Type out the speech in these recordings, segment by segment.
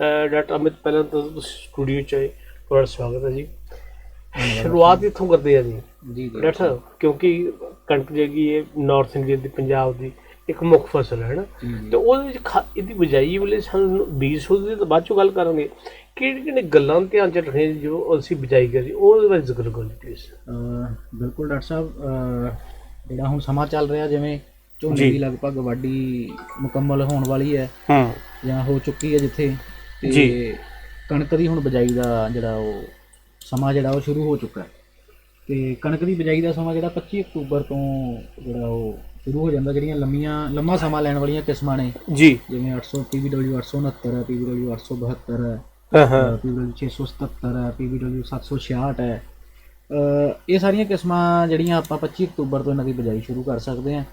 Doctor Amit ਪਹਿਲਾਂ ਤਾਂ studio ਚ ਆਏ ਤੁਹਾਡਾ ਸਵਾਗਤ ਹੈ ਜੀ। ਸ਼ੁਰੂਆਤ ਇੱਥੋਂ ਕਰਦੇ ਆ ਜੀ? ਜੀ ਡਾਕਟਰ ਸਾਹਿਬ ਕਿਉਂਕਿ ਕਣਕ ਜਿਹੜੀ ਹੈ ਨਾਰਥ ਇੰਡੀਆ ਦੀ ਪੰਜਾਬ ਦੀ ਇੱਕ ਮੁੱਖ ਫਸਲ ਹੈ ਨਾ? ਤੇ ਉਹਦੇ ਵਿੱਚ ਇਹਦੀ ਬਿਜਾਈ ਵੇਲੇ ਸਾਨੂੰ ਬੀਜ ਸੋਧ ਦੀ ਤਾਂ ਬਾਅਦ ਚੋਂ ਗੱਲ ਕਰਾਂਗੇ। ਕਿਹੜੀ ਕਿਹੜੀ ਗੱਲਾਂ ਧਿਆਨ ਚ ਰੱਖਣੀਆਂ ਜੋ ਅਸੀਂ ਬਿਜਾਈ ਕਰੀ ਉਹਦੇ ਬਾਰੇ ਜ਼ਿਕਰ ਕਰੋ ਪਲੀਜ਼ ਬਿਲਕੁਲ ਡਾਕਟਰ ਸਾਹਿਬ ਜਿਹੜਾ ਹੁਣ ਸਮਾਂ ਚੱਲ ਰਿਹਾ ਜਿਵੇਂ ਝੋਨੇ। ਦੀ ਲਗਭਗ ਵਾਢੀ ਮੁਕੰਮਲ ਹੋਣ ਵਾਲੀ ਹੈ ਹਾਂ। ਜਾਂ ਹੋ ਚੁੱਕੀ ਹੈ ਜਿੱਥੇ ਜੀ। ਕਣਕ ਦੀ ਹੁਣ ਬਿਜਾਈ ਦਾ ਜਿਹੜਾ ਉਹ ਸਮਾਂ ਜਿਹੜਾ ਉਹ ਸ਼ੁਰੂ ਹੋ ਚੁੱਕਾ ਹੈ। ਤੇ ਕਣਕ ਦੀ ਬਿਜਾਈ ਦਾ ਸਮਾਂ ਜਿਹੜਾ 25 ਅਕਤੂਬਰ ਤੋਂ ਜਿਹੜਾ ਉਹ ਸ਼ੁਰੂ ਹੋ ਜਾਂਦਾ ਜਿਹੜੀਆਂ ਲੰਮੀਆਂ ਲੰਮਾ ਸਮਾਂ ਲੈਣ ਵਾਲੀਆਂ ਕਿਸਮਾਂ ਨੇ। ਜੀ। ਜਿਵੇਂ 800 PBW 869 ਹੈ PBW 872 ਹੈ ਹਾਂ ਹਾਂ। PBW 677 ਹੈ PBW 766 ਹੈ। ਇਹ ਸਾਰੀਆਂ ਕਿਸਮਾਂ ਜਿਹੜੀਆਂ ਆਪਾਂ 25 ਅਕਤੂਬਰ ਤੋਂ ਇਹਨਾਂ ਦੀ ਬਿਜਾਈ ਸ਼ੁਰੂ ਕਰ ਸਕਦੇ ਹਾਂ।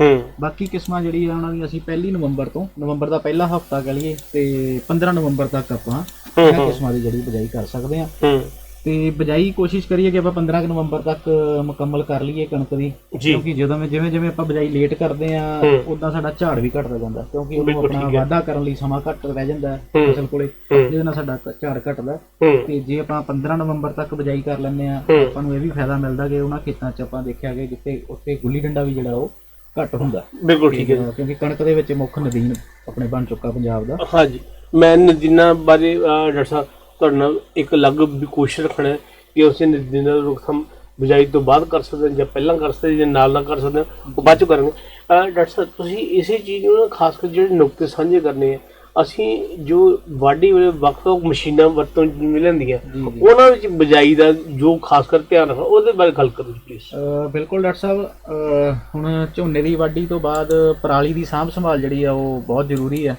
ਬਾਕੀ ਕਿਸਮਾਂ ਜਿਹੜੀ ਆ ਉਹਨਾਂ ਦੀ ਅਸੀਂ ਪਹਿਲੀ ਨਵੰਬਰ ਤੋਂ ਨਵੰਬਰ ਦਾ ਪਹਿਲਾ ਹਫਤਾ ਕਹ ਲਈਏ ਤੇ 15 ਨਵੰਬਰ ਤੱਕ ਆਪਾਂ ਇਹਨਾਂ ਕਿਸਮਾਂ ਦੀ ਜਿਹੜੀ ਬਿਜਾਈ ਕਰ ਸਕਦੇ ਹੂੰ। ਤੇ ਬਿਜਾਈ ਕੋਸ਼ਿਸ਼ ਕਰੀਏ ਕਿ ਆਪਾਂ 15 ਕੁ ਨਵੰਬਰ ਤੱਕ ਮੁਕੰਮਲ ਕਰ ਲਈਏ ਕਣਕ ਦੀ ਜੀ ਕਿਉਂਕਿ ਜਦੋਂ ਮੈਂ ਜਿਵੇਂ ਜਿਵੇਂ ਆਪਾਂ ਬਿਜਾਈ ਲੇਟ ਕਰਦੇ ਆ ਹੂੰ। ਉਦਾਂ ਸਾਡਾ ਝਾੜ ਵੀ ਘਟਦਾ ਜਾਂਦਾ ਕਿਉਂਕਿ ਉਹਨੂੰ ਬਿਲਕੁਲ ਆਪਣਾ ਠੀਕ ਹੈ। ਵਾਧਾ ਕਰਨ ਲਈ ਸਮਾਂ ਘੱਟ ਰਹਿ ਜਾਂਦਾ ਹੈ ਹੂੰ। ਫਸਲ ਕੋਲੇ ਹੂੰ। ਜਿਹਦੇ ਨਾਲ ਸਾਡਾ ਝਾੜ ਘਟਦਾ ਹੂੰ ਤੇ ਜੇ ਆਪਾਂ 15 ਨਵੰਬਰ ਤੱਕ ਬਿਜਾਈ ਕਰ ਲੈਂਦੇ ਆ ਹੂੰ। ਆਪਾਂ ਨੂੰ ਇਹ ਵੀ ਫਾਇਦਾ ਮਿਲਦਾ ਕਿ ਉਹਨਾਂ ਖੇਤਾਂ 'ਚ ਆਪਾਂ ਦੇਖਿਆ ਕਿ ਜਿੱਥੇ ਉੱਥੇ ਗੁੱਲੀ ਡੰਡਾ ਵੀ ਜਿਹੜਾ ਉਹ ਘੱਟ ਹੁੰਦਾ ਬਿਲਕੁਲ ਠੀਕ ਹੈ ਜੀ। ਕਿਉਂਕਿ ਕਣਕ ਦੇ ਵਿੱਚ ਮੁੱਖ ਨਦੀਨ ਆਪਣੇ ਬਣ ਚੁੱਕਾ ਪੰਜਾਬ ਦਾ ਹਾਂਜੀ ਮੈਂ ਨਦੀਨਾਂ ਬਾਰੇ ਅਹ, ਡਾਕਟਰ ਸਾਹਿਬ ਤੁਹਾਡੇ ਨਾਲ ਇੱਕ ਅਲੱਗ ਵੀ ਕੋਸ਼ਿਸ਼ ਰੱਖਣਾ ਹੈ ਕਿ ਉਸੇ ਨਦੀਨਾਂ ਦਾ ਰੋਕਥਾਮ ਬਿਜਾਈ ਤੋਂ ਬਾਅਦ ਕਰ ਸਕਦੇ ਹਾਂ ਜਾਂ ਪਹਿਲਾਂ ਕਰ ਸਕਦੇ ਜਾਂ ਨਾਲ ਨਾਲ ਕਰ ਸਕਦੇ ਹਾਂ ਉਹ ਬਾਅਦ ਚ ਕਰਾਂਗੇ। ਡਾਕਟਰ ਸਾਹਿਬ ਤੁਸੀਂ ਇਸੇ ਚੀਜ਼ ਨੂੰ ਖਾਸ ਕਰ ਜਿਹੜੇ ਨੁਕਤੇ ਸਾਂਝੇ ਕਰਨੇ ਆ ਅਸੀਂ ਜੋ ਵਾਢੀ ਵੇਲੇ ਵੱਖ ਵੱਖ ਮਸ਼ੀਨਾਂ ਵਰਤੋਂ ਜੀ, ਜੀ। ਉਹਨਾਂ ਵਿੱਚ ਬਿਜਾਈ ਦਾ ਜੋ ਖਾਸ ਕਰ ਧਿਆਨ ਰੱਖਣਾ ਉਹਦੇ ਬਾਰੇ ਗੱਲ ਕਰੋ ਪਲੀਜ਼ ਅਹ ਬਿਲਕੁਲ ਡਾਕਟਰ ਸਾਹਿਬ ਹੁਣ ਝੋਨੇ ਦੀ ਵਾਢੀ ਤੋਂ ਬਾਅਦ ਪਰਾਲੀ ਦੀ ਸਾਂਭ ਸੰਭਾਲ ਜਿਹੜੀ ਆ ਉਹ ਬਹੁਤ ਜ਼ਰੂਰੀ ਆ।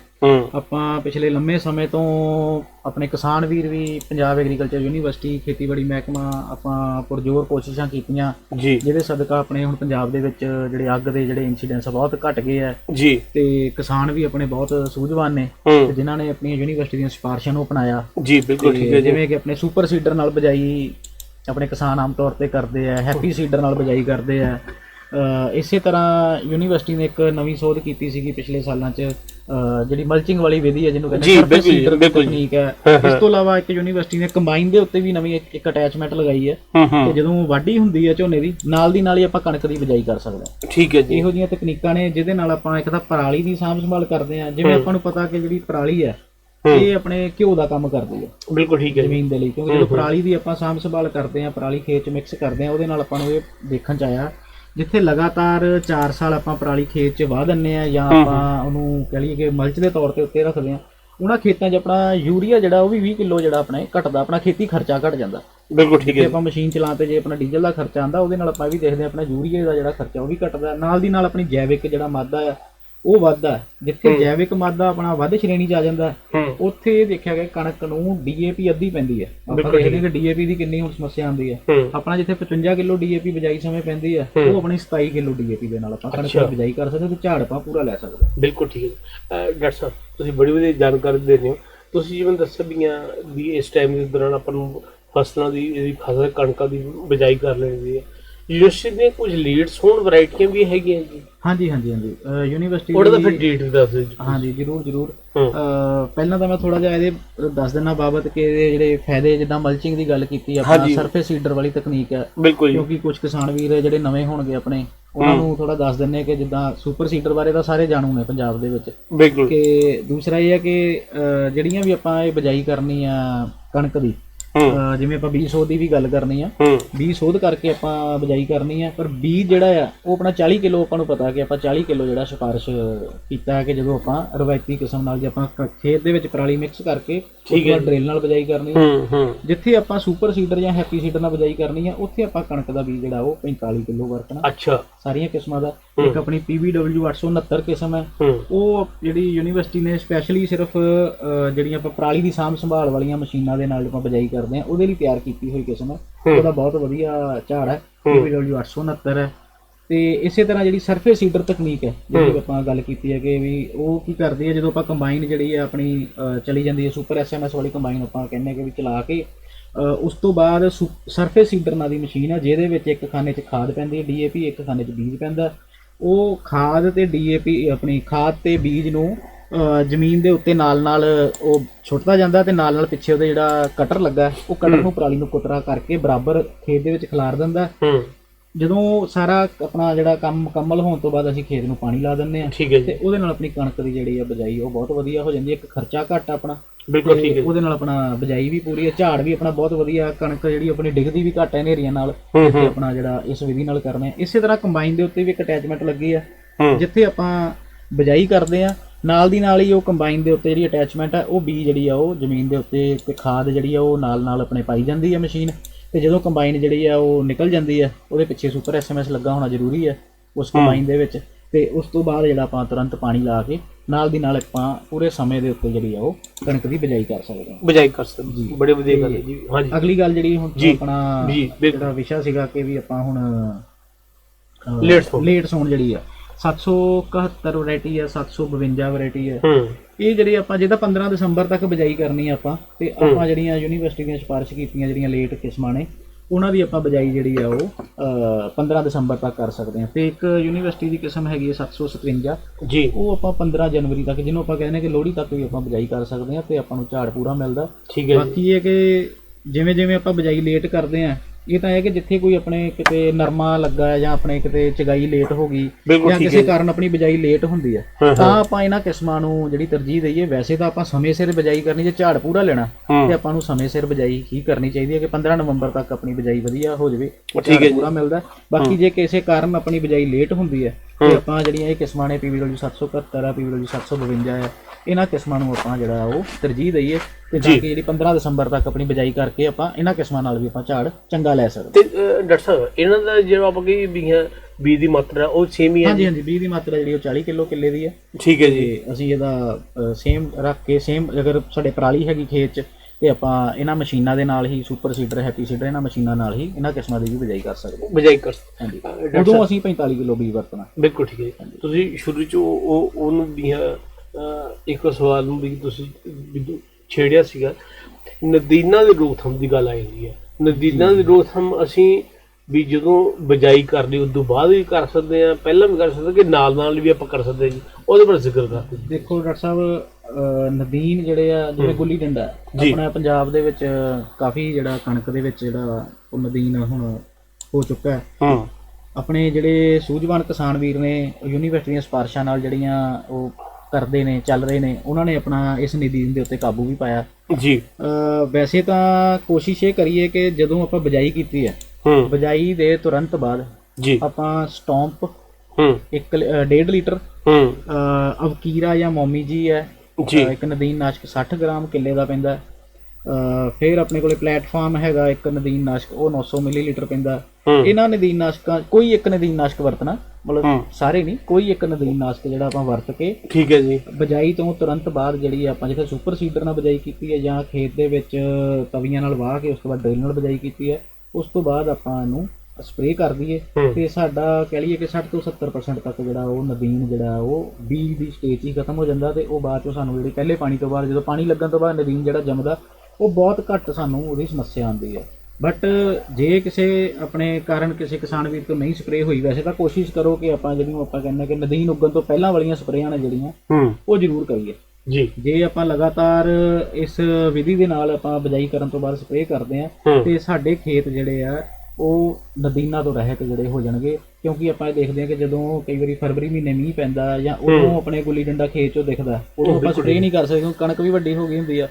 ਆਪਾਂ ਪਿਛਲੇ ਲੰਮੇ ਸਮੇਂ ਤੋਂ ਆਪਣੇ ਕਿਸਾਨ ਵੀਰ ਵੀ ਪੰਜਾਬ ਐਗਰੀਕਲਚਰ ਯੂਨੀਵਰਸਿਟੀ ਖੇਤੀਬਾੜੀ ਮਹਿਕਮਾ ਆਪਾਂ ਪੁਰਜੋਰ ਕੋਸ਼ਿਸ਼ਾਂ ਕੀਤੀਆਂ। ਜਿਹਦੇ ਸਦਕਾ ਆਪਣੇ ਹੁਣ ਪੰਜਾਬ ਦੇ ਵਿੱਚ ਜਿਹੜੇ ਅੱਗ ਦੇ ਜਿਹੜੇ ਇਨਸੀਡੈਂਟਸ ਬਹੁਤ ਘਟ ਗਏ ਆ। ਜੀ। ਤੇ ਕਿਸਾਨ ਵੀ ਆਪਣੇ ਬਹੁਤ ਸੂਝਵਾਨ ਨੇ। ਤੇ ਜਿਨ੍ਹਾਂ ਨੇ ਆਪਣੀਆਂ ਯੂਨੀਵਰਸਿਟੀ ਦੀਆਂ ਸਿਫਾਰਸ਼ਾਂ ਨੂੰ ਅਪਣਾਇਆ। ਜੀ ਬਿਲਕੁਲ ਠੀਕ ਹੈ ਜਿਵੇਂ ਕਿ ਆਪਣੇ ਸੁਪਰ ਸੀਡਰ ਨਾਲ ਬਜਾਈ ਆਪਣੇ ਕਿਸਾਨ ਆਮ ਤੌਰ ਤੇ ਕਰਦੇ ਆ ਹੈਪੀ ਸੀਡਰ ਨਾਲ ਬਜਾਈ ਕਰਦੇ ਆ। ਇਸੇ ਤਰ੍ਹਾਂ ਯੂਨੀਵਰਸਿਟੀ ਨੇ ਇੱਕ ਨਵੀਂ ਸੋਧ ਕੀਤੀ ਸੀਗੀ ਪਿਛਲੇ ਸਾਲਾਂ 'ਚ ਜਿਹੜੀ ਮਲਚਿੰਗ ਵਾਲੀ ਵਿਧੀ ਹੈ ਜਿਹਨੂੰ ਕਹਿੰਦੇ ਜੀ, ਬਿਲਕੁਲ ਬਿਲਕੁਲ ਹੈ। ਇਸ ਤੋਂ ਇਲਾਵਾ ਇੱਕ ਯੂਨੀਵਰਸਿਟੀ ਨੇ ਕੰਬਾਈਨ ਦੇ ਉੱਤੇ ਵੀ ਨਵੀਂ ਇੱਕ- ਅਟੈਚਮੈਂਟ ਲਗਾਈ ਹੈ। ਤੇ ਜਦੋਂ ਵਾਢੀ ਹੁੰਦੀ ਹੈ ਝੋਨੇ ਦੀ ਨਾਲ ਦੀ ਨਾਲ ਹੀ ਆਪਾਂ ਕਣਕ ਦੀ ਬਜਾਈ ਕਰ ਸਕਦੇ ਹਾਂ। ਠੀਕ ਹੈ ਜੀ। ਇਹੋ ਜਿਹੀਆਂ ਤਕਨੀਕਾਂ ਨੇ ਜਿਹਦੇ ਨਾਲ ਆਪਾਂ ਇੱਕ ਤਾਂ ਪਰਾਲੀ ਦੀ ਸਾਂਭ ਸੰਭਾਲ ਕਰਦੇ ਹਾਂ। ਜਿਵੇਂ ਆਪਾਂ ਨੂੰ ਪਤਾ ਕਿ ਜਿਹੜੀ ਪਰਾਲੀ ਹੈ। ਇਹ ਆਪਣੇ ਘਿਓ ਦਾ ਕੰਮ ਕਰਦੀ ਹੈ। ਬਿਲਕੁਲ ਠੀਕ ਹੈ ਜ਼ਮੀਨ ਦੇ ਲਈ ਕਿਉਂਕਿ ਜਦੋਂ ਪਰਾਲੀ ਦੀ ਆਪਾਂ ਸਾਂਭ ਸੰਭਾਲ ਕਰਦੇ ਹਾਂ ਪਰਾਲੀ ਖੇਤ 'ਚ ਮਿਕਸ ਕਰਦੇ ਹਾਂ ਉਹਦੇ ਨਾਲ ਆਪਾਂ ਨੂੰ ਇਹ ਦੇਖਣ 'ਚ ਆਇਆ ਜਿੱਥੇ ਲਗਾਤਾਰ 4 ਸਾਲ ਆਪਾਂ ਪਰਾਲੀ ਖੇਤ 'ਚ ਵਾਹ ਦਿੰਨੇ ਆ ਜਾਂ ਆਪਾਂ ਉਹਨੂੰ ਕਹ ਲਈਏ ਕਿ ਮਲਚ ਦੇ ਤੌਰ ਤੇ ਉੱਤੇ ਰੱਖਦੇ ਆ ਉਹਨਾਂ ਖੇਤਾਂ 'ਚ ਆਪਣਾ ਯੂਰੀਆ ਜਿਹੜਾ ਉਹ ਵੀ 20 ਕਿਲੋ ਜਿਹੜਾ ਆਪਣਾ ਘਟਦਾ ਆਪਣਾ ਖੇਤੀ ਖਰਚਾ ਘਟ ਜਾਂਦਾ। ਬਿਲਕੁਲ ਠੀਕ ਜੇ। ਹੈ ਆਪਾਂ ਮਸ਼ੀਨ ਚਲਾਉਣ ਤੇ ਜੇ ਆਪਣਾ ਡੀਜ਼ਲ ਦਾ ਖਰਚਾ ਆਂਦਾ ਉਹਦੇ ਨਾਲ ਆਪਾਂ ਵੀ ਦੇਖਦੇ ਹਾਂ ਆਪਣਾ ਯੂਰੀਆ ਦਾ ਜਿਹੜਾ ਖਰਚਾ ਉਹ ਵੀ ਘਟਦਾ। ਨਾਲ ਦੀ ਨਾਲ ਆਪਣੀ ਜੈਵਿਕ ਜਿਹੜਾ ਮਾਦਾ ਆ ਉਹ ਵੱਧਦਾ ਜਿੱਥੇ ਜੈਵਿਕ ਮਾਦਾ ਆਪਣਾ ਵੱਧ ਸ਼੍ਰੇਣੀ 'ਚ ਆ ਜਾਂਦਾ ਹੂੰ ਉੱਥੇ ਇਹ ਦੇਖਿਆ ਗਿਆ ਕਣਕ ਨੂੰ ਡੀਏਪੀ ਅੱਧੀ ਪੈਂਦੀ ਹੈ। ਆਪਾਂ ਦੇਖਦੇ ਕਿ ਡੀਏਪੀ ਦੀ ਕਿੰਨੀ ਹੁਣ ਸਮੱਸਿਆ ਆਉਂਦੀ ਹੈ। ਹੂੰ। ਆਪਣਾ ਜਿੱਥੇ 55 ਕਿਲੋ ਡੀਏਪੀ ਬਜਾਈ ਸਮੇਂ ਪੈਂਦੀ ਹੈ ਉਹ ਆਪਣੀ 27 ਕਿਲੋ ਡੀਏਪੀ ਦੇ ਨਾਲ ਆਪਾਂ ਕਣਕ ਦੀ ਬਜਾਈ ਕਰ ਸਕਦੇ ਤੇ ਝਾੜ ਆਪਾਂ ਪੂਰਾ ਲੈ ਸਕਦੇ ਹਾਂ। ਬਿਲਕੁਲ ਠੀਕ ਹੈ ਅਹ ਡਾਕਟਰ ਸਾਹਿਬ ਤੁਸੀਂ ਬੜੀ ਵਧੀਆ ਜਾਣਕਾਰੀ ਦੇ ਰਹੇ ਹੋ। ਤੁਸੀਂ ਜਿਵੇਂ ਦੱਸਿਆ ਵੀ ਆ ਵੀ ਇਸ ਟਾਈਮ ਦੇ ਦੌਰਾਨ ਆਪਾਂ ਨੂੰ ਫਸਲਾਂ ਦੀ ਇਹਦੀ ਫਸਲ ਕਣਕਾਂ ਦੀ ਬਿਜਾਈ ਕਰ ਲੈਣੀ ਹੈ। ਯੂਨੀਵਰਸਿਟੀ ਦੀਆਂ ਕੁਝ ਲੀਡਸ ਹੋਣ ਵੈਰਾਈਟੀਆਂ ਵੀ ਹੈਗੀਆਂ ਜੀ? ਹਾਂਜੀ ਹਾਂਜੀ ਹਾਂਜੀ। ਯੂਨੀਵਰਸਿਟੀ ਉਹਦਾ ਫਿਰ ਡੇਟ ਵੀ ਦੱਸ ਦਿਓ ਹਾਂਜੀ ਜਰੂਰ ਜਰੂਰ। ਪਹਿਲਾਂ ਤਾਂ ਮੈਂ ਥੋੜਾ ਜਿਹਾ ਇਹਦੇ ਦੱਸ ਦਿੰਨਾ ਬਾਬਤ ਕਿ ਇਹਦੇ ਜਿਹੜੇ ਫਾਇਦੇ ਜਿੱਦਾਂ ਮਲਚਿੰਗ ਦੀ ਗੱਲ ਕੀਤੀ ਆਪਣਾ। ਸਰਫੇਸ ਸੀਡਰ ਵਾਲੀ ਤਕਨੀਕ ਹੈ। ਕਿਉਂਕਿ ਕੁਝ ਕਿਸਾਨ ਵੀਰ ਜਿਹੜੇ ਨਵੇਂ ਹੋਣਗੇ ਆਪਣੇ ਉਹਨਾਂ ਨੂੰ ਥੋੜਾ ਦੱਸ ਦਿੰਨੇ ਕਿ ਜਿੱਦਾਂ ਸੁਪਰ ਸੀਡਰ ਬਾਰੇ ਤਾਂ ਸਾਰੇ ਜਾਣੂ ਨੇ ਪੰਜਾਬ ਦੇ ਵਿੱਚ। ਬਿਲਕੁਲ। ਕਿ ਦੂਸਰਾ ਇਹ ਹੈ ਕਿ ਜਿਹੜੀਆਂ ਵੀ ਆਪਾਂ ਇਹ ਬਜਾਈ ਕਰਨੀ ਆ ਕਣਕ ਦੀ ਅਹ, ਜਿਵੇਂ ਆਪਾਂ ਬੀਜ ਸੋਧ ਦੀ ਵੀ ਗੱਲ ਕਰਨੀ ਆ ਹੂੰ। ਬੀਜ ਸੋਧ ਕਰਕੇ ਆਪਾਂ ਬਜਾਈ ਕਰਨੀ ਆ ਪਰ ਬੀਜ ਜਿਹੜਾ ਆ ਉਹ ਆਪਣਾ 40 ਕਿਲੋ ਆਪਾਂ ਨੂੰ ਪਤਾ ਕਿ ਆਪਾਂ 40 ਕਿਲੋ ਜਿਹੜਾ ਸਿਫਾਰਿਸ਼ ਕੀਤਾ ਹੈ ਕਿ ਜਦੋਂ ਆਪਾਂ ਰਵਾਇਤੀ ਕਿਸਮ ਨਾਲ ਜੇ ਆਪਾਂ ਕ- ਖੇਤ ਦੇ ਵਿੱਚ ਪਰਾਲੀ ਮਿਕਸ ਕਰਕੇ ਠੀਕ ਹੈ ਡਰਿਲ ਨਾਲ ਬਜਾਈ ਕਰਨੀ ਆ। ਹੂੰ ਹੂੰ। ਜਿੱਥੇ ਆਪਾਂ ਸੁਪਰ ਸੀਡਰ ਜਾਂ ਹੈਪੀ ਸੀਡਰ ਨਾਲ ਬਜਾਈ ਕਰਨੀ ਆ ਉੱਥੇ ਆਪਾਂ ਕਣਕ ਦਾ ਬੀਜ ਜਿਹੜਾ ਉਹ 45 ਕਿਲੋ ਵਰਤਣਾ। ਅੱਛਾ। ਸਾਰੀਆਂ ਕਿਸਮਾਂ ਦਾ। ਇੱਕ ਆਪਣੀ PBW 869 ਕਿਸਮ ਹੈ ਹੂੰ। ਉਹ ਜਿਹੜੀ ਯੂਨੀਵਰਸਿਟੀ ਨੇ ਸਪੈਸ਼ਲੀ ਸਿਰਫ ਅਹ, ਜਿਹੜੀਆਂ ਆਪਾਂ ਪਰਾਲੀ ਦੀ ਸਾਂਭ ਸੰਭਾਲ ਵਾਲੀਆਂ ਮਸ਼ੀਨਾਂ ਦੇ ਨਾਲ ਆਪਾਂ ਬਜਾਈ ਕਰਦੇ ਆ ਉਹਦੇ ਲਈ ਤਿਆਰ ਕੀਤੀ ਹੋਈ ਕਿਸਮ ਹੈ। ਉਹਦਾ ਬਹੁਤ ਵਧੀਆ ਝਾੜ ਹੈ PBW 869 ਹੈ। ਤੇ ਇਸੇ ਤਰ੍ਹਾਂ ਜਿਹੜੀ ਸਰਫੇਸ ਸੀਡਰ ਤਕਨੀਕ ਹੈ ਜਿਹਦੀ ਆਪਾਂ ਗੱਲ ਕੀਤੀ ਹੈ ਕਿ ਵੀ ਉਹ ਕੀ ਕਰਦੀ ਹੈ ਜਦੋਂ ਆਪਾਂ ਕੰਬਾਈਨ ਜਿਹੜੀ ਹੈ ਆਪਣੀ ਚਲੀ ਜਾਂਦੀ ਹੈ ਸੁਪਰ ਐਸਐਮਐਸ ਵਾਲੀ ਕੰਬਾਈਨ ਆਪਾਂ ਕਹਿੰਦੇ ਕਿ ਵੀ ਚਲਾ ਕੇ ਉਸ ਤੋਂ ਬਾਅਦ ਸਰਫੇਸ ਸੀਡਰ ਨਾਂ ਦੀ ਮਸ਼ੀਨ ਹੈ ਜਿਹਦੇ ਵਿੱਚ ਇੱਕ ਖਾਨੇ 'ਚ ਖਾਦ ਪੈਂਦੀ ਹੈ ਡੀਏਪੀ ਇੱਕ ਖਾਨੇ 'ਚ ਬੀਜ ਪੈਂਦਾ। ਉਹ ਖਾਦ ਤੇ ਡੀਏਪੀ ਆਪਣੀ ਖਾਦ ਤੇ ਬੀਜ ਨੂੰ ਜ਼ਮੀਨ ਦੇ ਉੱਤੇ ਨਾਲ ਨਾਲ ਉਹ ਛੁੱਟਦਾ ਜਾਂਦਾ ਤੇ ਨਾਲ ਨਾਲ ਪਿੱਛੇ ਉਹਦੇ ਜਿਹੜਾ ਕਟਰ ਲੱਗਾ ਹੈ, ਉਹ ਕਟਰ ਨੂੰ ਪਰਾਲੀ ਨੂੰ ਕੁਤਰਾ ਕਰਕੇ ਬਰਾਬਰ ਖੇਤ ਦੇ ਵਿੱਚ ਖਿਲਾਰ ਦਿੰਦਾ। ਹੈ। ਹੂੰ ਜਦੋਂ ਸਾਰਾ ਆਪਣਾ ਜਿਹੜਾ ਕੰਮ ਮੁਕੰਮਲ ਹੋਣ ਤੋਂ ਬਾਅਦ ਅਸੀਂ ਖੇਤ ਨੂੰ ਪਾਣੀ ਲਾ ਦਿੰਦੇ ਆ ਹੈ ਤੇ ਉਹਦੇ ਨਾਲ ਆਪਣੀ ਕਣਕ ਦੀ ਜਿਹੜੀ ਆ ਬਜਾਈ ਉਹ ਬਹੁਤ ਵਧੀਆ ਹੋ ਜਾਂਦੀ ਹੈ। ਇੱਕ ਖਰਚਾ ਘੱਟ ਆਪਣਾ। ਬਿਲਕੁਲ ਠੀਕ ਹੈ ਉਹਦੇ ਨਾਲ ਆਪਣਾ ਬਜਾਈ ਵੀ ਪੂਰੀ ਹੈ ਝਾੜ ਵੀ ਆਪਣਾ ਬਹੁਤ ਵਧੀਆ ਕਣਕ ਜਿਹੜੀ ਆਪਣੀ ਡਿੱਗਦੀ ਵੀ ਘੱਟ ਹੈ ਹਨੇਰੀਆਂ ਨਾਲ। ਹੂੰ ਤੇ ਹੂੰ। ਆਪਣਾ ਜਿਹੜਾ ਇਸ ਵਿਧੀ ਨਾਲ ਕਰਨੇ ਆ। ਇਸੇ ਤਰ੍ਹਾਂ ਕੰਬਾਈਨ ਦੇ ਉੱਤੇ ਵੀ ਇੱਕ ਅਟੈਚਮੈਂਟ ਲੱਗੀ ਆ। ਹੂੰ। ਜਿੱਥੇ ਆਪਾਂ ਬਜਾਈ ਕਰਦੇ ਆ ਨਾਲ ਦੀ ਨਾਲ ਹੀ ਉਹ ਕੰਬਾਈਨ ਦੇ ਉੱਤੇ ਜਿਹੜੀ ਅਟੈਚਮੈਂਟ ਆ ਉਹ ਬੀ ਜਿਹੜੀ ਆ ਉਹ ਜ਼ਮੀਨ ਦੇ ਉੱਤੇ ਤੇ ਖਾਦ ਜਿਹੜੀ ਆ ਉਹ ਨਾਲ ਨਾਲ ਆਪਣੇ ਪਾਈ ਜਾਂਦੀ ਆ ਮਸ਼ੀਨ ਤੇ ਜਦੋਂ ਕੰਬਾਈਨ ਜਿਹੜੀ ਆ ਉਹ ਨਿਕਲ ਜਾਂਦੀ ਆ ਉਹਦੇ ਪਿੱਛੇ ਸੁਪਰ ਐਸਐਮਐਸ ਲੱਗਾ ਹੋਣਾ ਜ਼ਰੂਰੀ ਆ ਉਸ ਕੰਬਾਈਨ ਦੇ ਵਿੱਚ ਤੇ ਉਸ ਤੋਂ ਬਾਅਦ ਜਿਹੜਾ ਆਪਾਂ ਤੁਰੰਤ ਪਾਣੀ ਲਾ ਕੇ ਨਾਲ ਦੀ ਨਾਲ ਆਪਾਂ ਪੂਰੇ ਸਮੇਂ ਦੇ ਉੱਤੇ ਜਿਹੜੀ ਆ ਉਹ ਕਣਕ ਦੀ ਬਜਾਈ ਕਰ ਸਕਦੇ ਹਾਂ। ਬਜਾਈ ਕਰ ਸਕਦੇ ਬੜੇ ਵਧੀਆ ਗੱਲ ਹੈ ਜੀ। ਹਾਂਜੀ। ਅਗਲੀ ਗੱਲ ਜਿਹੜੀ ਹੁਣ ਆਪਣਾ। ਜਿਹੜਾ ਵਿਸ਼ਾ ਸੀਗਾ ਕਿ ਵੀ ਆਪਾਂ ਹੁਣ। ਲੇਟ ਸੌਣ ਜਿਹੜੀ ਆ 771 ਵੈਰਾਈਟੀ ਆ 752 ਵੈਰਾਈਟੀ ਆ ਹੂੰ। ਇਹ ਜਿਹੜੀ ਆਪਾਂ ਜਿਹਦਾ 15 ਦਸੰਬਰ ਤੱਕ ਬਜਾਈ ਕਰਨੀ ਆ ਆਪਾਂ ਤੇ ਆਪਾਂ ਜਿਹੜੀਆਂ ਯੂਨੀਵਰਸਿਟੀ ਦੀਆਂ ਸਿਫਾਰਿਸ਼ ਕੀਤੀਆਂ ਜਿਹੜੀਆਂ ਲੇਟ ਕਿਸਮਾਂ ਨੇ ਉਹਨਾਂ ਦੀ ਆਪਾਂ ਬਜਾਈ ਜਿਹੜੀ ਆ ਉਹ ਅਹ, 15 ਦਸੰਬਰ ਤੱਕ ਕਰ ਸਕਦੇ ਹਾਂ। ਤੇ ਇੱਕ ਯੂਨੀਵਰਸਿਟੀ ਦੀ ਕਿਸਮ ਹੈਗੀ ਹੈ 757 ਜੀ। ਉਹ ਆਪਾਂ 15 ਜਨਵਰੀ ਤੱਕ ਜਿਹਨੂੰ ਆਪਾਂ ਕਹਿੰਦੇ ਕਿ ਲੋਹੜੀ ਤੱਕ ਵੀ ਆਪਾਂ ਬਜਾਈ ਕਰ ਸਕਦੇ ਹਾਂ ਤੇ ਆਪਾਂ ਨੂੰ ਝਾੜ ਪੂਰਾ ਮਿਲਦਾ। ਠੀਕ ਹੈ ਬਾਕੀ ਇਹ ਕਿ ਜਿਵੇਂ ਜਿਵੇਂ ਆਪਾਂ ਬਜਾਈ ਲੇਟ ਕਰਦੇ ਆ ਇਹ ਤਾਂ ਹੈ ਕਿ ਜਿੱਥੇ ਕੋਈ ਆਪਣੇ ਕਿਤੇ ਨਰਮਾ ਲੱਗਾ ਹੈ ਜਾਂ ਆਪਣੇ ਕਿਤੇ ਚਗਾਈ ਲੇਟ ਹੋ ਗਈ ਬਿਲਕੁਲ ਜਾਂ ਠੀਕ ਕਿਸੇ ਕਾਰਨ ਆਪਣੀ ਬਜਾਈ ਲੇਟ ਹੁੰਦੀ ਹੈ ਹਾਂ, ਤਾਂ ਆਪਾਂ ਇਹਨਾਂ ਕਿਸਮਾਂ ਨੂੰ ਜਿਹੜੀ ਤਰਜੀਹ ਦਈਏ ਵੈਸੇ ਤਾਂ ਆਪਾਂ ਸਮੇਂ ਸਿਰ ਬਜਾਈ ਕਰਨੀ ਜੇ ਝਾੜ ਪੂਰਾ ਲੈਣਾ ਹੂੰ। ਤੇ ਆਪਾਂ ਨੂੰ ਸਮੇਂ ਸਿਰ ਬਜਾਈ ਹੀ ਕਰਨੀ ਚਾਹੀਦੀ ਹੈ ਕਿ 15 ਨਵੰਬਰ ਤੱਕ ਆਪਣੀ ਬਜਾਈ ਵਧੀਆ ਹੋ ਜਾਵੇ ਠੀਕ ਹੈ ਝਾੜ ਜੀ। ਪੂਰਾ ਮਿਲਦਾ ਹੈ। ਬਾਕੀ ਜੇ ਕਿਸੇ ਕਾਰਨ ਆਪਣੀ ਬਜਾਈ ਲੇਟ ਹੁੰਦੀ ਹੈ ਤੇ ਆਪਾਂ ਜਿਹੜੀਆਂ ਇਹ ਕਿਸਮਾਂ ਨੇ ਪੀਵੀਡਬਲਯੂ 771 ਆ ਪੀਵੀਡਬਲਯੂ 752 ਹੈ ਇਹਨਾਂ ਕਿਸਮਾਂ ਨੂੰ ਆਪਾਂ ਜਿਹੜਾ ਉਹ ਤਰਜੀਹ ਦਈਏ ਤੇ ਤਾਂ ਕਿ ਜਿਹੜੀ 15 ਦਸੰਬਰ ਤੱਕ ਆਪਣੀ ਬਜਾਈ ਕਰਕੇ ਆਪਾਂ ਇਹਨਾਂ ਕਿਸਮਾਂ ਨਾਲ ਵੀ ਆਪਾਂ ਝਾੜ ਚੰਗਾ ਲੈ ਸਕਦੇ। ਤੇ ਡਾਕਟਰ ਸਾਹਿਬ ਇਹਨਾਂ ਦਾ ਜਿਹੜਾ ਆਪਾਂ ਕਹੀ ਬੀਆਂ ਬੀ ਦੀ ਮਾਤਰਾ ਉਹ ਸੇਮ ਹੀ ਹੈ ਹਾਂਜੀ ਹਾਂਜੀ 20 ਦੀ ਮਾਤਰਾ ਜਿਹੜੀ ਉਹ 40 ਕਿਲੋ ਕਿੱਲੇ ਦੀ ਹੈ। ਠੀਕ ਹੈ ਜੀ। ਅਸੀਂ ਇਹਦਾ ਸੇਮ ਰੱਖ ਕੇ ਸੇਮ ਅਗਰ ਸਾਡੇ ਪਰਾਲੀ ਹੈਗੀ ਖੇਤ 'ਚ ਤੇ ਆਪਾਂ ਇਹਨਾਂ ਮਸ਼ੀਨਾਂ ਦੇ ਨਾਲ ਹੀ ਸੁਪਰ ਸੀਡਰ ਹੈਪੀ ਸੀਡਰ ਇਹਨਾਂ ਮਸ਼ੀਨਾਂ ਨਾਲ ਹੀ ਇਹਨਾਂ ਕਿਸਮਾਂ ਦੀ ਵੀ ਬਜਾਈ ਕਰ ਸਕਦੇ। ਬਜਾਈ ਕਰ ਸਕਦੇ। ਹਾਂਜੀ। ਉਦੋਂ ਅਸੀਂ 45 ਕਿਲੋ ਬੀਜ ਵਰਤਣਾ। ਬਿਲਕੁਲ ਠੀਕ ਹੈ। ਤੁਸੀਂ ਸ਼ੁਰੂ ਚ ਉਹ ਉਹ- ਉਹਨੂੰ ਅਹ, ਇੱਕ ਸਵਾਲ ਨੂੰ ਵੀ ਤੁਸੀਂ ਛੇੜਿਆ ਸੀਗਾ। ਨਦੀਨਾਂ ਦੀ ਰੋਕਥਾਮ ਦੀ ਗੱਲ ਆਈ ਹੋਈ ਹੈ। ਨਦੀਨਾਂ ਦੀ ਰੋਕਥਾਮ ਅਸੀਂ ਵੀ ਜਦੋਂ ਬਜਾਈ ਕਰਨੀ ਉਸ ਤੋਂ ਬਾਅਦ ਵੀ ਕਰ ਸਕਦੇ ਆ ਪਹਿਲਾਂ ਵੀ ਕਰ ਸਕਦੇ ਕਿ ਨਾਲ ਨਾਲ ਵੀ ਆਪਾਂ ਕਰ ਸਕਦੇ ਜੀ। ਉਹਦੇ ਪਰ ਜ਼ਿਕਰ ਕਰਦੇ। ਦੇਖੋ ਡਾਕਟਰ ਸਾਹਿਬ ਨਦੀਨ ਜਿਹੜੇ ਆ ਜਿਵੇਂ ਗੁੱਲੀ ਡੰਡਾ। ਆਪਣਾ ਪੰਜਾਬ ਦੇ ਵਿੱਚ ਕਾਫੀ ਜਿਹੜਾ ਕਣਕ ਦੇ ਵਿੱਚ ਜਿਹੜਾ ਉਹ ਨਦੀਨ ਹੁਣ ਹੋ ਚੁੱਕਾ ਹੈ। ਹੂੰ। ਆਪਣੇ ਜਿਹੜੇ ਸੂਝਵਾਨ ਕਿਸਾਨ ਵੀਰ ਨੇ ਯੂਨੀਵਰਸਿਟੀ ਦੀਆਂ ਸਿਫਾਰਿਸ਼ਾਂ ਨਾਲ ਜਿਹੜੀਆਂ ਉਹ ਕਰਦੇ ਨੇ ਚੱਲ ਰਹੇ ਨੇ ਉਹਨਾਂ ਨੇ ਆਪਣਾ ਇਸ ਨਦੀਨ ਦੇ ਉੱਤੇ ਕਾਬੂ ਵੀ ਪਾਇਆ। ਜੀ। ਵੈਸੇ ਤਾਂ ਕੋਸ਼ਿਸ਼ ਇਹ ਕਰੀਏ ਕਿ ਜਦੋਂ ਆਪਾਂ ਬਜਾਈ ਕੀਤੀ ਹੈ ਬਜਾਈ ਦੇ ਤੁਰੰਤ ਬਾਅਦ ਜੀ। ਆਪਾਂ ਸਟੌਂਪ ਹੂੰ। 1.5 ਲੀਟਰ ਹੂੰ। ਅਵਕੀਰਾ ਜਾਂ ਮੋਮੀ ਜੀ ਹੈ ਜੀ। ਇੱਕ ਨਦੀਨ ਨਾਸ਼ਕ 60 ਗ੍ਰਾਮ ਕਿੱਲੇ ਦਾ ਪੈਂਦਾ ਫਿਰ ਆਪਣੇ ਕੋਲੇ ਪਲੇਟਫਾਰਮ ਹੈਗਾ ਇੱਕ ਨਦੀਨ ਨਾਸ਼ਕ ਉਹ 900 ਮਿਲੀਲੀਟਰ ਪੈਂਦਾ ਇਹਨਾਂ ਨਦੀਨ ਨਾਸ਼ਕਾਂ ਕੋਈ ਇੱਕ ਨਦੀਨ ਨਾਸ਼ਕ ਵਰਤਣਾ ਮਤਲਬ। ਸਾਰੇ ਨਹੀਂ ਕੋਈ ਇੱਕ ਨਦੀਨ ਨਾਸ਼ਕ ਜਿਹੜਾ ਆਪਾਂ ਵਰਤ ਕੇ ਠੀਕ ਹੈ ਜੀ ਬਜਾਈ ਤੋਂ ਤੁਰੰਤ ਬਾਅਦ ਜਿਹੜੀ ਆਪਾਂ ਜਿੱਥੇ ਸੁਪਰ ਸੀਡਰ ਨਾਲ ਬਜਾਈ ਕੀਤੀ ਹੈ ਜਾਂ ਖੇਤ ਦੇ ਵਿੱਚ ਤਵੀਆਂ ਨਾਲ ਵਾਹ ਕੇ ਉਸ ਤੋਂ ਬਾਅਦ ਡਰਿਲ ਨਾਲ ਬਜਾਈ ਕੀਤੀ ਹੈ ਉਸ ਤੋਂ ਬਾਅਦ ਆਪਾਂ ਇਹਨੂੰ ਸਪਰੇਅ ਕਰ ਦਈਏ। ਤੇ ਸਾਡਾ ਕਹਿ ਲਈਏ ਕਿ 60 ਤੋਂ 70% ਤੱਕ ਜਿਹੜਾ ਉਹ ਨਦੀਨ ਜਿਹੜਾ ਉਹ ਬੀਜ ਦੀ ਸਟੇਜ ਹੀ ਖਤਮ ਹੋ ਜਾਂਦਾ ਤੇ ਉਹ ਬਾਅਦ ਚੋਂ ਸਾਨੂੰ ਜਿਹੜੀ ਪਹਿਲੇ ਪਾਣੀ ਤੋਂ ਬਾਅਦ ਜਦੋਂ ਪਾਣੀ ਲੱਗਣ ਤੋਂ ਬਾਅਦ ਨਦੀਨ ਜਿਹੜਾ ਜੰਮਦਾ ਉਹ ਬਹੁਤ ਘੱਟ ਸਾਨੂੰ ਉਹਦੀ ਸਮੱਸਿਆ ਆਉਂਦੀ ਹੈ ਬਟ ਜੇ ਕਿਸੇ ਆਪਣੇ ਕਾਰਨ ਕਿਸੇ ਕਿਸਾਨ ਵੀਰ ਤੋਂ ਨਹੀਂ ਸਪਰੇਅ ਹੋਈ ਵੈਸੇ ਤਾਂ ਕੋਸ਼ਿਸ਼ ਕਰੋ ਕਿ ਆਪਾਂ ਜਿਹਨੂੰ ਆਪਾਂ ਕਹਿੰਦੇ ਕਿ ਨਦੀਨ ਉੱਗਣ ਤੋਂ ਪਹਿਲਾਂ ਵਾਲੀਆਂ ਸਪਰੇਆਂ ਨੇ ਜਿਹੜੀਆਂ ਉਹ ਜ਼ਰੂਰ ਕਰੀਏ। ਜੀ। ਜੇ ਆਪਾਂ ਲਗਾਤਾਰ ਇਸ ਵਿਧੀ ਦੇ ਨਾਲ ਆਪਾਂ ਬਜਾਈ ਕਰਨ ਤੋਂ ਬਾਅਦ ਸਪਰੇਅ ਕਰਦੇ ਆ ਤੇ ਸਾਡੇ ਖੇਤ ਜਿਹੜੇ ਆ ਉਹ ਨਦੀਨਾਂ ਤੋਂ ਰਹਿਤ ਜਿਹੜੇ ਹੋ ਜਾਣਗੇ ਕਿਉਂਕਿ ਆਪਾਂ ਇਹ ਦੇਖਦੇ ਆ ਕਿ ਜਦੋਂ ਕਈ ਵਾਰੀ ਫਰਵਰੀ ਮਹੀਨੇ ਮੀਂਹ ਪੈਂਦਾ ਜਾਂ ਉਦੋਂ ਆਪਣੇ ਗੁੱਲੀ ਡੰਡਾ ਖੇਤ ਚੋਂ ਦਿਖਦਾ ਉਦੋਂ ਆਪਾਂ ਸਪਰੇਅ ਨਹੀਂ ਕਰ ਸਕਦੇ ਕਿਉਂਕਿ ਕਣਕ ਵੀ ਵੱਡੀ ਹੋ ਗਈ ਹੁੰਦੀ ਆ।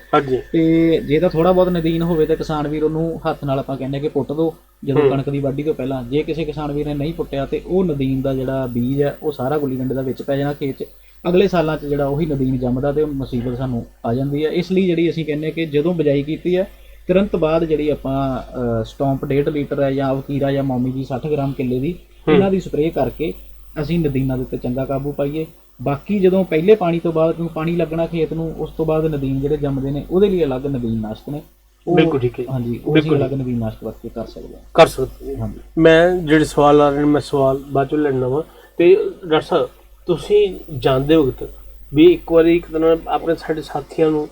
ਤੇ ਜੇ ਤਾਂ ਥੋੜਾ ਬਹੁਤ ਨਦੀਨ ਹੋਵੇ ਤਾਂ ਕਿਸਾਨ ਵੀਰ ਉਹਨੂੰ ਹੱਥ ਨਾਲ ਆਪਾਂ ਕਹਿੰਦੇ ਕਿ ਪੁੱਟ ਦਿਓ ਜਦੋਂ ਕਣਕ ਦੀ ਵਾਢੀ ਤੋਂ ਪਹਿਲਾਂ। ਜੇ ਕਿਸੇ ਕਿਸਾਨ ਵੀਰ ਨੇ ਨਹੀਂ ਪੁੱਟਿਆ ਤੇ ਉਹ ਨਦੀਨ ਦਾ ਜਿਹੜਾ ਬੀਜ ਹੈ ਉਹ ਸਾਰਾ ਗੁੱਲੀ ਡੰਡੇ ਦਾ ਵਿੱਚ ਪੈ ਜਾਣਾ ਖੇਤ 'ਚ। ਅਗਲੇ ਸਾਲਾਂ 'ਚ ਜਿਹੜਾ ਉਹੀ ਨਦੀਨ ਜੰਮਦਾ ਤੇ ਮੁਸੀਬਤ ਸਾਨੂੰ ਆ ਜਾਂਦੀ ਹੈ। ਇਸ ਲਈ ਜਿਹੜੀ ਅਸੀਂ ਕਹਿੰਦੇ ਕਿ ਜਦੋਂ ਬਜਾਈ ਕੀਤੀ ਹੈ ਤੁਰੰਤ ਬਾਅਦ ਜਿਹੜੀ ਆਪਾਂ ਸਟੌਂਪ 1.5 ਲੀਟਰ ਹੈ ਜਾਂ ਵਕੀਰਾ ਜਾਂ ਮੌਮੀ ਜੀ 60 ਗ੍ਰਾਮ ਕਿੱਲੇ ਦੀ ਇਹਨਾਂ ਦੀ ਸਪਰੇਅ ਕਰਕੇ ਅਸੀਂ ਨਦੀਨਾਂ ਦੇ ਉੱਤੇ ਚੰਗਾ ਕਾਬੂ ਪਾਈਏ। ਬਾਕੀ ਜਦੋਂ ਪਹਿਲੇ ਪਾਣੀ ਤੋਂ ਬਾਅਦ ਕਿਉਂ ਪਾਣੀ ਲੱਗਣਾ ਖੇਤ ਨੂੰ ਉਸ ਤੋਂ ਬਾਅਦ ਨਦੀਨ ਜਿਹੜੇ ਜੰਮਦੇ ਨੇ ਉਹਦੇ ਲਈ ਅਲੱਗ ਨਦੀਨ ਨਾਸ਼ਕ ਨੇ। ਬਿਲਕੁਲ ਠੀਕ ਹੈ। ਹਾਂਜੀ ਉਹ ਅਸੀਂ ਅਲੱਗ ਨਦੀਨ ਨਾਸ਼ਕ ਵਰਤ ਕੇ ਕਰ ਸਕਦੇ ਹਾਂ। ਕਰ ਸਕਦੇ ਹਾਂ। ਹਾਂਜੀ। ਮੈਂ ਜਿਹੜੇ ਸਵਾਲ ਆ ਰਹੇ ਨੇ ਮੈਂ ਸਵਾਲ ਬਾਅਦ ਚੋਂ ਲੈਣਾ ਵਾ। ਤੇ ਡਾਕਟਰ ਸਾਹਿਬ ਤੁਸੀਂ ਜਾਣਦੇ ਹੋ ਕਿ ਵੀ ਇੱਕ ਵਾਰੀ ਇੱਕ ਦਿਨ ਆਪਣੇ ਸਾਡੇ ਸਾਥੀਆਂ ਨੂੰ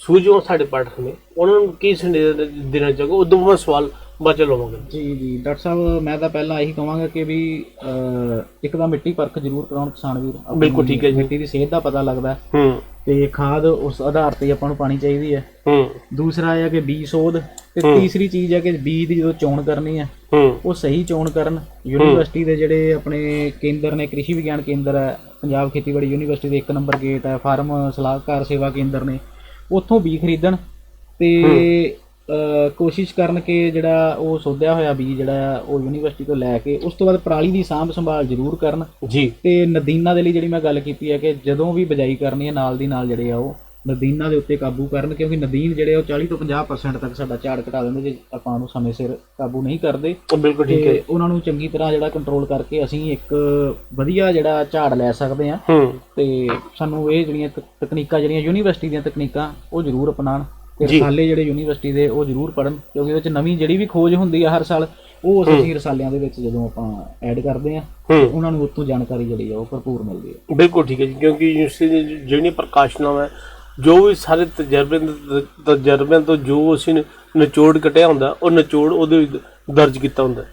ਸੂਝੋ ਸਾਡੇ ਪਾਠਕ ਨੇ ਉਹਨਾਂ ਨੂੰ ਕੀ ਸੰਦੇਸ਼ ਦੇਣਾ ਚਾਹੋਗੇ? ਉਦੋਂ ਮੈਂ ਸਵਾਲ ਬਚ ਲਵਾਂਗੇ। ਜੀ ਜੀ ਡਾਕਟਰ ਸਾਹਿਬ ਮੈਂ ਤਾਂ ਪਹਿਲਾਂ ਇਹੀ ਕਹਾਂਗਾ ਕਿ ਵੀ ਅਹ, ਇੱਕ ਤਾਂ ਮਿੱਟੀ ਪਰਖ ਜ਼ਰੂਰ ਕਰਾਉਣ ਕਿਸਾਨ ਵੀਰ। ਆਪਣੀ ਬਿਲਕੁਲ ਠੀਕ ਹੈ ਜੀ। ਮਿੱਟੀ ਦੀ ਸਿਹਤ ਦਾ ਪਤਾ ਲੱਗਦਾ ਹੂੰ। ਤੇ ਖਾਦ ਉਸ ਆਧਾਰ ਤੇ ਆਪਾਂ ਨੂੰ ਪਾਣੀ ਚਾਹੀਦੀ ਹੈ। ਹੂੰ। ਦੂਸਰਾ ਇਹ ਹੈ ਕਿ ਬੀਜ ਸੋਧ। ਤੇ ਤੀਸਰੀ ਚੀਜ਼ ਹੈ ਕਿ ਬੀਜ ਦੀ ਜਦੋਂ ਚੋਣ ਕਰਨੀ ਹੈ ਹੂੰ। ਉਹ ਸਹੀ ਚੋਣ ਕਰਨ। ਯੂਨੀਵਰਸਿਟੀ ਦੇ ਜਿਹੜੇ ਆਪਣੇ ਕੇਂਦਰ ਨੇ ਕ੍ਰਿਸ਼ੀ ਵਿਗਿਆਨ ਕੇਂਦਰ ਹੈ ਪੰਜਾਬ ਖੇਤੀਬਾੜੀ ਯੂਨੀਵਰਸਿਟੀ ਦੇ ਇੱਕ ਨੰਬਰ ਗੇਟ ਹੈ ਫਾਰਮ ਸਲਾਹਕਾਰ ਸੇਵਾ ਕੇਂਦਰ ਨੇ। ਉੱਥੋਂ ਬੀਜ ਖਰੀਦਣ ਤੇ ਕੋਸ਼ਿਸ਼ ਕਰਨ ਕਿ ਜਿਹੜਾ ਉਹ ਸੋਧਿਆ ਹੋਇਆ ਬੀਜ ਜਿਹੜਾ ਆ, ਉਹ ਯੂਨੀਵਰਸਿਟੀ ਤੋਂ ਲੈ ਕੇ ਉਸ ਤੋਂ ਬਾਅਦ ਪਰਾਲੀ ਦੀ ਸਾਂਭ ਸੰਭਾਲ ਜ਼ਰੂਰ ਕਰਨ ਜੀ। ਤੇ ਨਦੀਨਾਂ ਦੇ ਲਈ ਜਿਹੜੀ ਮੈਂ ਗੱਲ ਕੀਤੀ ਹੈ ਕਿ ਜਦੋਂ ਵੀ ਬਜਾਈ ਕਰਨੀ ਹੈ ਨਾਲ ਦੀ ਨਾਲ ਜਿਹੜੇ ਆ ਉਹ ਨਦੀਨਾਂ ਦੇ ਉੱਤੇ ਕਾਬੂ ਕਰਨ ਕਿਉਂਕਿ ਨਦੀਨ ਜਿਹੜੇ ਆ ਉਹ 40 ਤੋਂ 50% ਤੱਕ ਸਾਡਾ ਝਾੜ ਘਟਾ ਦਿੰਦੇ ਜੇ ਆਪਾਂ ਉਹਨੂੰ ਸਮੇਂ ਸਿਰ ਕਾਬੂ ਨਹੀਂ ਕਰਦੇ। ਬਿਲਕੁਲ ਠੀਕ ਹੈ ਉਹਨਾਂ ਨੂੰ ਚੰਗੀ ਤਰ੍ਹਾਂ ਜਿਹੜਾ ਕੰਟਰੋਲ ਕਰਕੇ ਅਸੀਂ ਇੱਕ ਵਧੀਆ ਜਿਹੜਾ ਝਾੜ ਲੈ ਸਕਦੇ ਹਾਂ। ਹੂੰ। ਤੇ ਸਾਨੂੰ ਇਹ ਜਿਹੜੀਆਂ ਤਕ- ਤਕਨੀਕਾਂ ਜਿਹੜੀਆਂ ਯੂਨੀਵਰਸਿਟੀ ਦੀਆਂ ਤਕਨੀਕਾਂ ਉਹ ਜ਼ਰੂਰ ਅਪਣਾਉਣ। ਤੇ। ਰਸਾਲੇ ਜਿਹੜੇ ਯੂਨੀਵਰਸਿਟੀ ਦੇ ਉਹ ਜ਼ਰੂਰ ਪੜਨ ਕਿਉਂਕਿ ਉਹਦੇ ਵਿੱਚ ਨਵੀਂ ਜਿਹੜੀ ਵੀ ਖੋਜ ਹੁੰਦੀ ਆ ਹਰ ਸਾਲ ਉਹ ਅਸੀਂ ਰਸਾਲਿਆਂ ਦੇ ਵਿੱਚ ਜਦੋਂ ਆਪਾਂ ਐਡ ਕਰਦੇ ਆ ਉਹਨਾਂ ਨੂੰ ਉਤੋਂ ਜਾਣਕਾਰੀ ਜਿਹੜੀ ਆ ਉਹ ਭਰਪੂਰ ਮਿਲਦੀ ਹੈ ਬਿਲਕੁਲ ਠੀਕ ਹੈ ਜੀ ਕਿਉਂਕਿ ਯੂਨੀਵਰਸਿਟੀ ਦੀ ਜਿਹੜੀ ਪ੍ਰਕਾਸ਼ਨਾ ਹੈ ਜੋ ਵੀ ਸਾਰੇ ਤਜਰਬੇ ਤਜਰਬਿਆਂ ਤੋਂ ਜੋ ਅਸੀਂ ਨਿਚੋੜ ਕਟਿਆ ਹੁੰਦਾ, ਉਹ ਨਿਚੋੜ ਉਹਦੇ ਵਿੱਚ ਦਰਜ ਕੀਤਾ ਹੁੰਦਾ